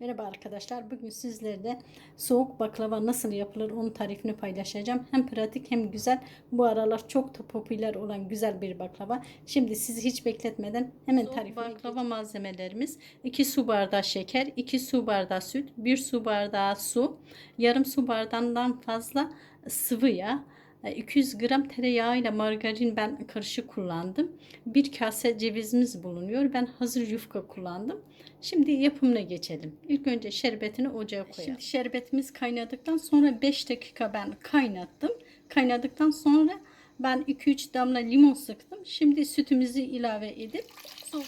Merhaba arkadaşlar. Bugün sizlerle soğuk baklava nasıl yapılır onun tarifini paylaşacağım. Hem pratik hem güzel. Bu aralar çok da popüler olan güzel bir baklava. Şimdi sizi hiç bekletmeden hemen tarifine baklava malzemelerimiz 2 su bardağı şeker, 2 su bardağı süt, 1 su bardağı su, yarım su bardağından fazla sıvı yağ, 200 gram tereyağı ile margarin ben karışık kullandım. Bir kase cevizimiz bulunuyor. Ben hazır yufka kullandım. Şimdi yapımına geçelim. İlk önce şerbetini ocağa koyalım. Şimdi şerbetimiz kaynadıktan sonra 5 dakika ben kaynattım. Kaynadıktan sonra ben 2-3 damla limon sıktım. Şimdi sütümüzü ilave edip su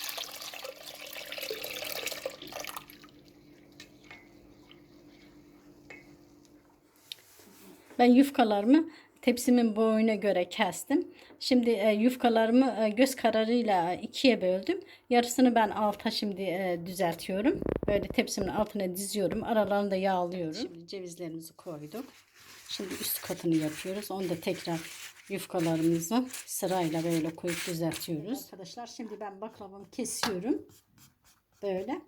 Ben yufkalarımı tepsimin boyuna göre kestim. Şimdi e, yufkalarımı e, göz kararıyla ikiye böldüm. Yarısını ben alta şimdi e, düzeltiyorum. Böyle tepsimin altına diziyorum. Aralarını da yağlıyorum. Şimdi cevizlerimizi koyduk. Şimdi üst katını yapıyoruz. Onu da tekrar yufkalarımızı sırayla böyle koyup düzeltiyoruz. Arkadaşlar şimdi ben baklavamı kesiyorum. Böyle.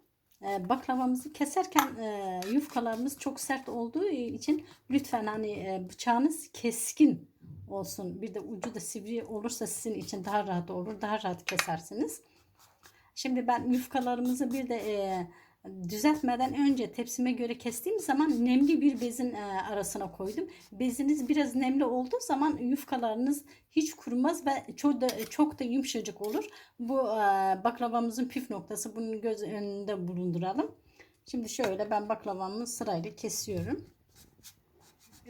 Ee, baklavamızı keserken e, yufkalarımız çok sert olduğu için lütfen hani e, bıçağınız keskin olsun. Bir de ucu da sivri olursa sizin için daha rahat olur. Daha rahat kesersiniz. Şimdi ben yufkalarımızı bir de e, düzeltmeden önce tepsime göre kestiğim zaman nemli bir bezin e, arasına koydum. Beziniz biraz nemli olduğu zaman yufkalarınız hiç kurumaz ve çok da çok da yumuşacık olur. Bu e, baklavamızın püf noktası. Bunu göz önünde bulunduralım. Şimdi şöyle ben baklavamı sırayla kesiyorum.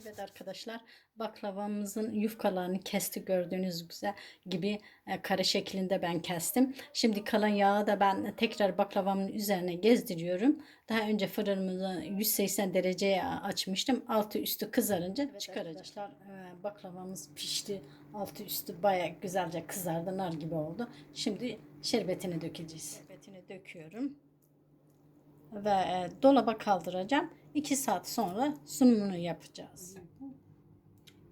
Evet arkadaşlar baklavamızın yufkalarını kesti gördüğünüz güzel gibi e, kare şeklinde ben kestim. Şimdi kalan yağı da ben tekrar baklavamın üzerine gezdiriyorum. Daha önce fırınımızı 180 dereceye açmıştım. Altı üstü kızarınca evet, çıkaracağım. Arkadaşlar e, baklavamız pişti. Altı üstü baya güzelce kızardı. Nar gibi oldu. Şimdi şerbetini dökeceğiz. Şerbetini döküyorum. Ve e, dolaba kaldıracağım. 2 saat sonra sunumunu yapacağız.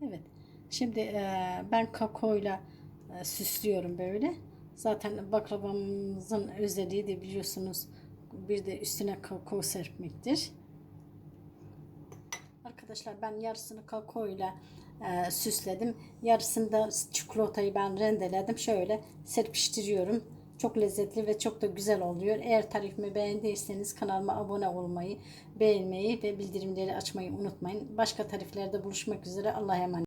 Evet. Şimdi e, ben kakaoyla e, süslüyorum böyle. Zaten baklavamızın özelliği de biliyorsunuz bir de üstüne kakao serpmektir. Arkadaşlar ben yarısını kakaoyla e, süsledim. Yarısını da çikolatayı ben rendeledim. Şöyle serpiştiriyorum. Çok lezzetli ve çok da güzel oluyor. Eğer tarifimi beğendiyseniz kanalıma abone olmayı, beğenmeyi ve bildirimleri açmayı unutmayın. Başka tariflerde buluşmak üzere. Allah'a emanet.